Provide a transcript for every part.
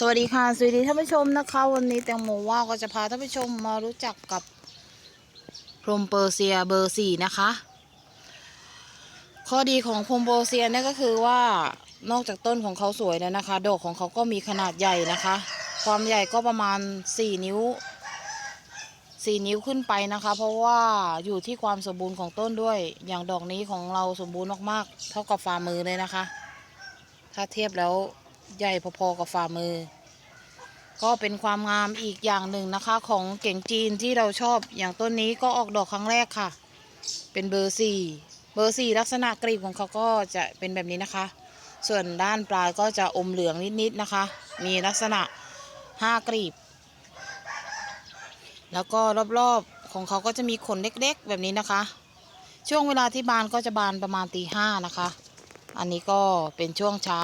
สวัสดีค่ะ สวัสดีท่านผู้ชมนะคะ วันนี้แตงโมว่าก็จะพาท่านผู้ชมมารู้จักกับพรมเปอร์เซียเบอร์สี่นะคะ ข้อดีของพรมเปอร์เซียเนี่ยก็คือว่านอกจากต้นของเขาสวยแล้วนะคะ ดอกของเขาก็มีขนาดใหญ่นะคะ ความใหญ่ก็ประมาณ4นิ้ว4นิ้วขึ้นไปนะคะ เพราะว่าอยู่ที่ความสมบูรณ์ของต้นด้วย อย่างดอกนี้ของเราสมบูรณ์มากๆ เท่ากับฝ่ามือเลยนะคะ ถ้าเทียบแล้ว ใหญ่พอๆกับฝ่ามือ ก็เป็นความงามอีกอย่างหนึ่งนะคะ ของเก่งจีนที่เราชอบอย่างต้นนี้ก็ออกดอกครั้งแรกค่ะ เป็นเบอร์สี่เบอร์สี่ลักษณะกลีบของเขาก็จะเป็นแบบนี้นะคะ ส่วนด้านปลายก็จะอมเหลืองนิดๆนะคะ มีลักษณะห้ากลีบ แล้วก็รอบๆของเขาก็จะมีขนเล็กๆ แบบนี้นะคะ ช่วงเวลาที่บานก็จะบานประมาณตีห้านะคะ อันนี้ก็เป็นช่วงเช้า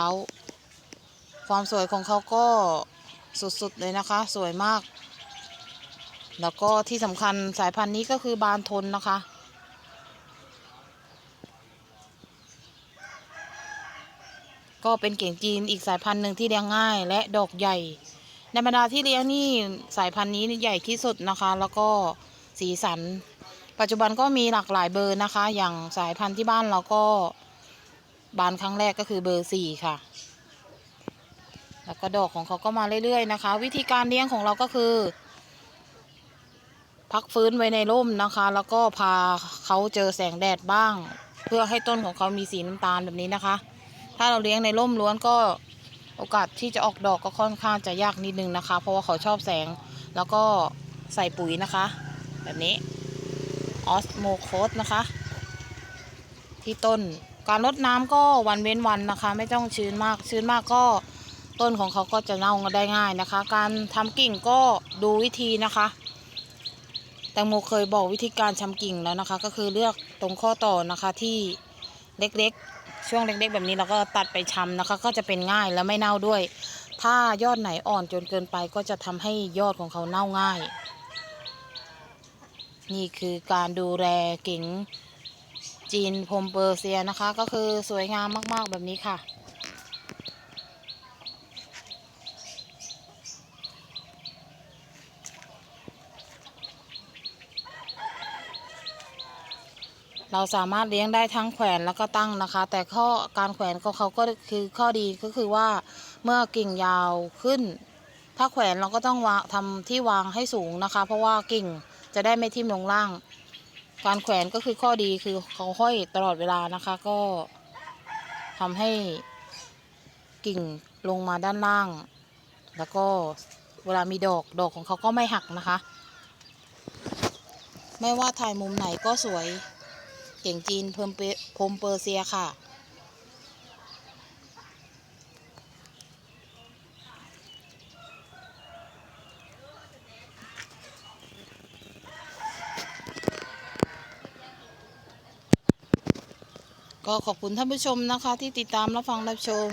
ความสวยของเขาก็สุดๆเลยนะคะ สวยมาก แล้วก็ที่สำคัญสายพันธุ์นี้ก็คือบานทนนะคะ ก็เป็นเก่งจีนอีกสายพันธุ์หนึ่งที่เลี้ยงง่ายและดอกใหญ่ ในบรรดาที่เลี้ยงนี่สายพันธุ์นี้ใหญ่ที่สุดนะคะ แล้วก็สีสัน ปัจจุบันก็มีหลากหลายเบอร์นะคะ อย่างสายพันธุ์ที่บ้านเราก็บานครั้งแรกก็คือเบอร์สี่ค่ะ แล้วก็ดอกของเขาก็มาเรื่อยๆนะคะ วิธีการเลี้ยงของเราก็คือ พักฟื้นไว้ในร่มนะคะ แล้วก็พาเขาเจอแสงแดดบ้าง เพื่อให้ต้นของเขามีสีน้ำตาลแบบนี้นะคะ ถ้าเราเลี้ยงในร่มล้วนก็โอกาสที่จะออกดอกก็ค่อนข้างจะยากนิดนึงนะคะ เพราะว่าเขาชอบแสงแล้วก็ใส่ปุ๋ยนะคะ แบบนี้ออสโมโคสนะคะ ที่ต้นการรดน้ำก็วันเว้นวันนะคะ ไม่ต้องชื้นมากชื้นมากก็ ต้นของเขาก็จะเน่าได้ง่ายนะคะ การทำกิ่งก็ดูวิธีนะคะ แตงโมเคยบอกวิธีการชำกิ่งแล้วนะคะ ก็คือเลือกตรงข้อต่อนะคะที่เล็กๆ ช่วงเล็กๆ แบบนี้เราก็ตัดไปชำนะคะ ก็จะเป็นง่ายและไม่เน่าด้วย ถ้ายอดไหนอ่อนจนเกินไปก็จะทำให้ยอดของเขาเน่าง่าย นี่คือการดูแลกิ่งจีนพรมเปอร์เซียนะคะ ก็คือสวยงามมากๆแบบนี้ค่ะ เราสามารถเลี้ยงได้ทั้งแขวนแล้วก็ตั้งนะคะ แต่ข้อการแขวนของเขาก็คือข้อดีก็คือว่าเมื่อกิ่งยาวขึ้น ถ้าแขวนเราก็ต้องวางทำที่วางให้สูงนะคะ เพราะว่ากิ่งจะได้ไม่ทิ่มลงล่าง การแขวนก็คือข้อดีคือเขาห้อยตลอดเวลานะคะก็ทำให้กิ่งลงมาด้านล่าง แล้วก็เวลามีดอกดอกของเขาก็ไม่หักนะคะ ไม่ว่าถ่ายมุมไหนก็สวย เก่งจีนเพิ่มเปพรมเปอร์เซียค่ะ ก็ขอบคุณท่านผู้ชมนะคะ ที่ติดตามรับฟังรับชม